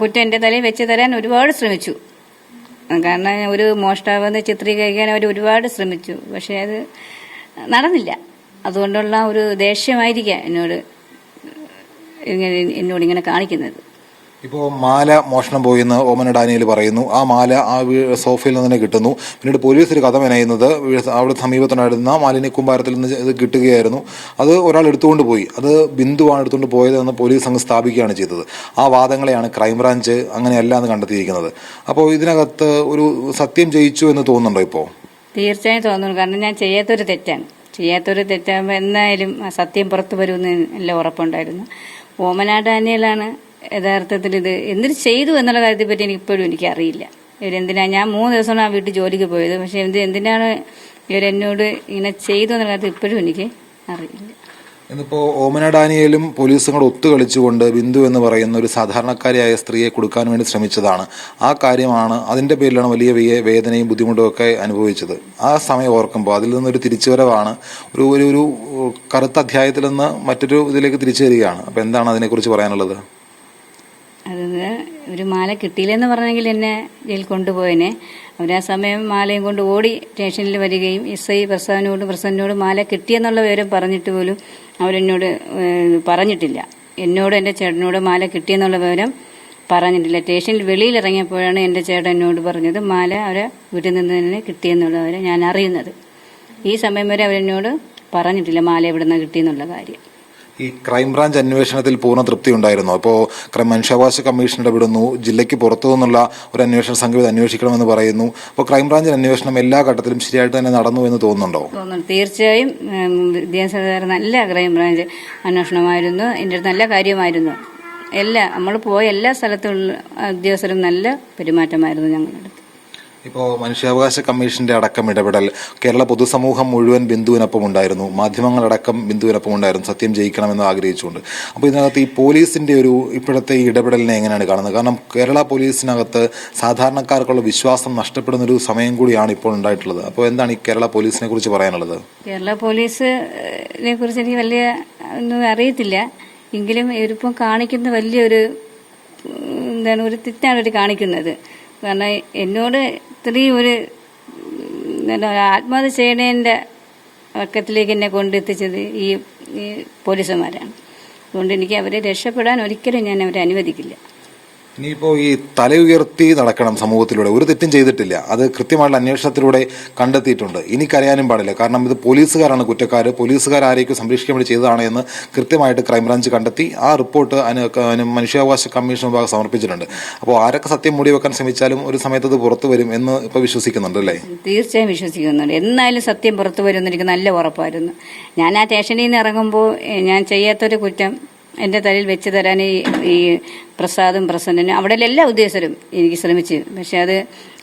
കുറ്റം എന്റെ തലയിൽ വെച്ച് തരാൻ ഒരുപാട് ശ്രമിച്ചു. കാരണം ഒരു മോഷ്ടാവെന്ന് ചിത്രീകരിക്കാൻ അവർ ഒരുപാട് ശ്രമിച്ചു. പക്ഷേ അത് നടന്നില്ല. അതുകൊണ്ടുള്ള ഒരു ദേഷ്യമായിരിക്കാം എന്നോട് എന്നോട് ഇങ്ങനെ കാണിക്കുന്നത്. ഇപ്പോൾ മാല മോഷണം പോയെന്ന് ഓമന ഡാനിയൽ പറയുന്നു. ആ മാല ആ സോഫയിൽ നിന്ന് തന്നെ കിട്ടുന്നു. പിന്നീട് പോലീസ് ഒരു കഥ മെനയുന്നത് അവിടെ സമീപത്തുണ്ടായിരുന്ന മാലിന്യ കുമ്പാരത്തിൽ നിന്ന് ഇത് കിട്ടുകയായിരുന്നു. അത് ഒരാൾ എടുത്തുകൊണ്ട് പോയി. അത് ബിന്ദുവാണ് എടുത്തുകൊണ്ട് പോയതെന്ന് പോലീസ് അങ്ങ് സ്ഥാപിക്കുകയാണ് ചെയ്തത്. ആ വാദങ്ങളെയാണ് ക്രൈംബ്രാഞ്ച് അങ്ങനെയല്ല എന്ന് കണ്ടെത്തിയിരിക്കുന്നത്. അപ്പോൾ ഇതിനകത്ത് ഒരു സത്യം ജയിച്ചു എന്ന് തോന്നുന്നുണ്ടോ ഇപ്പോൾ തീർച്ചയായും തോന്നുന്നു. കാരണം ഞാൻ ചെയ്യാത്തൊരു തെറ്റാണ്. ചെയ്യാത്തൊരു തെറ്റാകുമ്പോൾ എന്തായാലും സത്യം പുറത്തു വരുമെന്ന് എല്ലാം ഉറപ്പുണ്ടായിരുന്നു. ഓമന ഡാനിയലാണ് യഥാർത്ഥത്തിൽ ഇത് എന്തിനു ചെയ്തു എന്നുള്ള കാര്യത്തെ പറ്റി എനിക്ക് ഇപ്പോഴും എനിക്കറിയില്ല. ഇവരെന്തിനാ ഞാൻ മൂന്ന് ദിവസമാണ് ആ വീട്ടിൽ ജോലിക്ക് പോയത്. പക്ഷെ എന്ത് എന്തിനാണ് ഇവരെന്നോട് ഇങ്ങനെ ചെയ്തു എന്നുള്ള കാര്യത്തിൽ ഇപ്പോഴും എനിക്ക് അറിയില്ല. ഇന്നിപ്പോ ഓമന ഡാനിയലും പോലീസും കൂടെ ഒത്തുകളിച്ചുകൊണ്ട് ബിന്ദു എന്ന് പറയുന്ന ഒരു സാധാരണക്കാരിയായ സ്ത്രീയെ കൊടുക്കാൻ വേണ്ടി ശ്രമിച്ചതാണ്. ആ കാര്യമാണ് അതിന്റെ പേരിലാണ് വലിയ വേദനയും ബുദ്ധിമുട്ടും ഒക്കെ അനുഭവിച്ചത്. ആ സമയം ഓർക്കുമ്പോൾ അതിൽ നിന്നൊരു തിരിച്ചുവരവാണ് ഒരു ഒരു കറുത്ത അധ്യായത്തിൽ നിന്ന് മറ്റൊരു ഇതിലേക്ക് തിരിച്ചു വരികയാണ്. അപ്പൊ എന്താണ് അതിനെക്കുറിച്ച് പറയാനുള്ളത്? അത് ഒരു മാല കിട്ടിയില്ലെന്ന് പറഞ്ഞെങ്കിൽ എന്നെ ജയിൽ കൊണ്ടുപോയനെ. അവരാ സമയം മാലയും കൊണ്ട് ഓടി സ്റ്റേഷനിൽ വരികയും എസ് ഐ പ്രസാദിനോട് പ്രസന്നോട് മാല കിട്ടിയെന്നുള്ള വിവരം പറഞ്ഞിട്ട് പോലും അവരെന്നോട് പറഞ്ഞിട്ടില്ല. എന്നോട് എന്റെ ചേട്ടനോട് മാല കിട്ടിയെന്നുള്ള വിവരം പറഞ്ഞിട്ടില്ല. സ്റ്റേഷനിൽ വെളിയിൽ ഇറങ്ങിയപ്പോഴാണ് എന്റെ ചേട്ടൻ എന്നോട് പറഞ്ഞത് മാല അവരെ വീട്ടിൽ നിന്ന് തന്നെ കിട്ടിയെന്നുള്ളവരെ ഞാൻ അറിയുന്നത്. ഈ സമയം വരെ അവരെന്നോട് പറഞ്ഞിട്ടില്ല മാല എവിടെ നിന്ന് കിട്ടിയെന്നുള്ള കാര്യം. ഈ ക്രൈംബ്രാഞ്ച് അന്വേഷണത്തിൽ പൂർണ തൃപ്തി ഉണ്ടായിരുന്നു. അപ്പോൾ മനുഷ്യാവകാശ കമ്മീഷൻ ഇടപെടുന്നു ജില്ലയ്ക്ക് പുറത്തു നിന്നുള്ള ഒരു അന്വേഷണ സംഘം അന്വേഷിക്കണമെന്ന് പറയുന്നു. അപ്പോൾ ക്രൈംബ്രാഞ്ച് അന്വേഷണം എല്ലാ ഘട്ടത്തിലും ശരിയായിട്ട് തന്നെ നടന്നു എന്ന് തോന്നുന്നുണ്ടോ? തോന്നുന്നു. തീർച്ചയായും വിദ്യാഭ്യാസ നല്ല ക്രൈംബ്രാഞ്ച് അന്വേഷണമായിരുന്നു. എന്റെ അടുത്ത് നല്ല കാര്യമായിരുന്നു. എല്ലാ നമ്മൾ പോയ എല്ലാ സ്ഥലത്തുള്ള ഉദ്യോഗസ്ഥരും നല്ല പെരുമാറ്റമായിരുന്നു ഞങ്ങളുടെ അടുത്ത്. ഇപ്പോൾ മനുഷ്യാവകാശ കമ്മീഷന്റെ അടക്കം ഇടപെടൽ കേരള പൊതുസമൂഹം മുഴുവൻ ബിന്ദുവിനൊപ്പം ഉണ്ടായിരുന്നു മാധ്യമങ്ങളടക്കം ബിന്ദുവിനൊപ്പം ഉണ്ടായിരുന്നു സത്യം ജയിക്കണമെന്ന് ആഗ്രഹിച്ചുകൊണ്ട്. അപ്പോൾ ഇതിനകത്ത് ഈ പോലീസിന്റെ ഒരു ഇപ്പോഴത്തെ ഈ ഇടപെടലിനെ എങ്ങനെയാണ് കാണുന്നത്? കാരണം കേരള പോലീസിനകത്ത് സാധാരണക്കാർക്കുള്ള വിശ്വാസം നഷ്ടപ്പെടുന്ന ഒരു സമയം കൂടിയാണ് ഇപ്പോൾ ഉണ്ടായിട്ടുള്ളത്. അപ്പോൾ എന്താണ് ഈ കേരള പോലീസിനെ കുറിച്ച് പറയാനുള്ളത്? കേരള പോലീസിനെ കുറിച്ച് എനിക്ക് വലിയ ഒന്നും അറിയത്തില്ല. എങ്കിലും ഇവരിപ്പം കാണിക്കുന്ന വലിയൊരു എന്താണ് ഒരു തെറ്റാണ് ഇവർ കാണിക്കുന്നത്. കാരണം എന്നോട് ഇത്രയും ഒരു ആത്മഹത്യ ചെയ്യണേന്റെ പക്കത്തിലേക്ക് എന്നെ കൊണ്ടെത്തിച്ചത് ഈ ഈ പോലീസുമാരാണ്. അതുകൊണ്ട് എനിക്ക് അവരെ രക്ഷപ്പെടാൻ ഒരിക്കലും ഞാൻ അവരെ അനുവദിക്കില്ല. ഇനിയിപ്പോ ഈ തല ഉയർത്തി നടക്കണം സമൂഹത്തിലൂടെ. ഒരു തെറ്റും ചെയ്തിട്ടില്ല. അത് കൃത്യമായിട്ടുള്ള അന്വേഷണത്തിലൂടെ കണ്ടെത്തിയിട്ടുണ്ട്. ഇനി കരയാനും പാടില്ല. കാരണം ഇത് പോലീസുകാരാണ് കുറ്റക്കാർ പോലീസുകാർ ആരെയൊക്കെ സംരക്ഷിക്കാൻ വേണ്ടി ചെയ്തതാണ് എന്ന് കൃത്യമായിട്ട് ക്രൈംബ്രാഞ്ച് കണ്ടെത്തി. ആ റിപ്പോർട്ട് അനു- മനുഷ്യാവകാശ കമ്മീഷൻ വിഭാഗം സമർപ്പിച്ചിട്ടുണ്ട്. അപ്പോൾ ആരൊക്കെ സത്യം മൂടി വെക്കാൻ ശ്രമിച്ചാലും ഒരു സമയത്ത് അത് പുറത്തു വരും എന്ന് ഇപ്പോൾ വിശ്വസിക്കുന്നുണ്ട് അല്ലേ? തീർച്ചയായും വിശ്വസിക്കുന്നുണ്ട്. എന്നാലും സത്യം പുറത്തു വരുമെന്ന് എനിക്ക് നല്ല ഉറപ്പായിരുന്നു. ഞാൻ ആ സ്റ്റേഷനിൽ നിന്ന് ഇറങ്ങുമ്പോൾ ഞാൻ ചെയ്യാത്തൊരു കുറ്റം എന്റെ തലയിൽ വെച്ച് തരാൻ ഈ ഈ പ്രസാദും പ്രസന്നനും അവിടെ എല്ലാ ഉദ്യോഗസ്ഥരും എനിക്ക് ശ്രമിച്ചു. പക്ഷെ അത്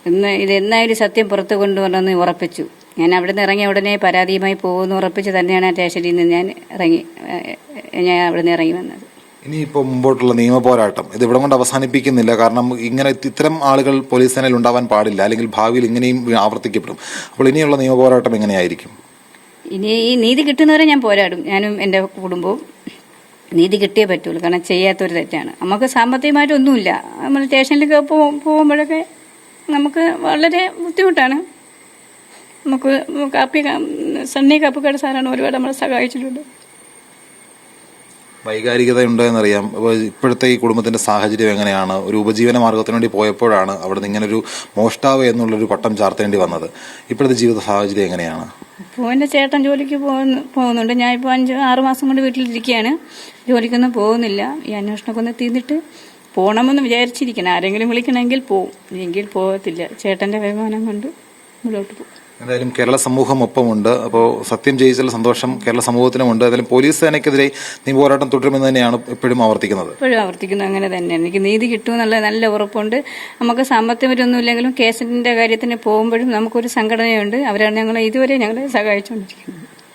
ഇന്ന് ഇത് എന്നായാലും സത്യം പുറത്തു കൊണ്ടുവരണമെന്ന് ഉറപ്പിച്ചു. ഞാൻ അവിടെ നിന്ന് ഇറങ്ങിയ ഉടനെ പരാതിയുമായി പോകുമെന്ന് ഉറപ്പിച്ച് തന്നെയാണ് ആ സ്റ്റേഷനിൽ നിന്ന് ഞാൻ ഇറങ്ങി ഞാൻ അവിടെ നിന്ന് ഇറങ്ങി വന്നത്. ഇനിയിപ്പോൾ മുമ്പോട്ടുള്ള നിയമ പോരാട്ടം ഇത് ഇവിടെ കൊണ്ട് അവസാനിപ്പിക്കുന്നില്ല. കാരണം ഇങ്ങനെ ഇത്തരം ആളുകൾ പോലീസ് സേനയിൽ ഉണ്ടാവാൻ പാടില്ല. അല്ലെങ്കിൽ ഭാവിയിൽ ഇങ്ങനെയും ആവർത്തിക്കപ്പെടും. അപ്പോൾ ഇനിയുള്ള നിയമ പോരാട്ടം എങ്ങനെയായിരിക്കും? ഇനി ഈ നീതി കിട്ടുന്നവരെ ഞാൻ പോരാടും. ഞാനും എന്റെ കുടുംബവും. നീതി കിട്ടിയേ പറ്റുള്ളൂ. കാരണം ചെയ്യാത്തൊരു തെറ്റാണ്. നമുക്ക് സാമ്പത്തികമായിട്ടൊന്നുമില്ല. നമ്മൾ സ്റ്റേഷനിലൊക്കെ പോകുമ്പോഴൊക്കെ നമുക്ക് വളരെ ബുദ്ധിമുട്ടാണ്. നമുക്ക് കാപ്പി സണ്ണി കപ്പ് സാറാണ് ഒരുപാട് നമ്മളെ സഹായിച്ചിട്ടുണ്ട്. വൈകാരികത ഉണ്ട് അറിയാം അപ്പോൾ ഇപ്പോഴത്തെ ഈ കുടുംബത്തിന്റെ സാഹചര്യം എങ്ങനെയാണ്? ഒരു ഉപജീവന മാർഗത്തിന് വേണ്ടി പോയപ്പോഴാണ് അവിടെ നിന്ന് ഇങ്ങനൊരു മോഷ്ടാവ് എന്നുള്ളൊരു പട്ടം ചാർത്തേണ്ടി വന്നത്. ഇപ്പോഴത്തെ ജീവിത സാഹചര്യം എങ്ങനെയാണ്? ഇപ്പോൾ എന്റെ ചേട്ടൻ ജോലിക്ക് പോകുന്നു പോകുന്നുണ്ട്. ഞാനിപ്പോൾ അഞ്ച് ആറ് മാസം കൊണ്ട് വീട്ടിലിരിക്കുകയാണ്. ജോലിക്കൊന്നും പോകുന്നില്ല. ഈ അന്വേഷണമൊക്കെ ഒന്ന് തീർന്നിട്ട് പോകണമെന്ന് വിചാരിച്ചിരിക്കണം ആരെങ്കിലും വിളിക്കണമെങ്കിൽ പോവും. എങ്കിൽ പോകത്തില്ല. ചേട്ടന്റെ വരുമാനം കൊണ്ട് മുന്നോട്ട് പോകും എന്തായാലും കേരള സമൂഹം ഒപ്പമുണ്ട് അപ്പോൾ സത്യം ജയിച്ചുള്ള സന്തോഷം കേരള സമൂഹത്തിനുമുണ്ട്. എന്തായാലും പോലീസ് സേനയ്ക്കെതിരെ പോരാട്ടം തുടരുമെന്ന് തന്നെയാണ് എപ്പോഴും ആവർത്തിക്കുന്നത്. എപ്പോഴും ആവർത്തിക്കുന്നു. അങ്ങനെ തന്നെയാണ്. എനിക്ക് നീതി കിട്ടുമെന്നുള്ള നല്ല ഉറപ്പുണ്ട്. നമുക്ക് സാമ്പത്തികമൊന്നും ഇല്ലെങ്കിലും കേസിന്റെ കാര്യത്തിന് പോകുമ്പോഴും നമുക്കൊരു സംഘടനയുണ്ട്. അവരാണ് ഞങ്ങളെ ഇതുവരെ ഞങ്ങളെ സഹായിച്ചുകൊണ്ടിരിക്കുന്നത്.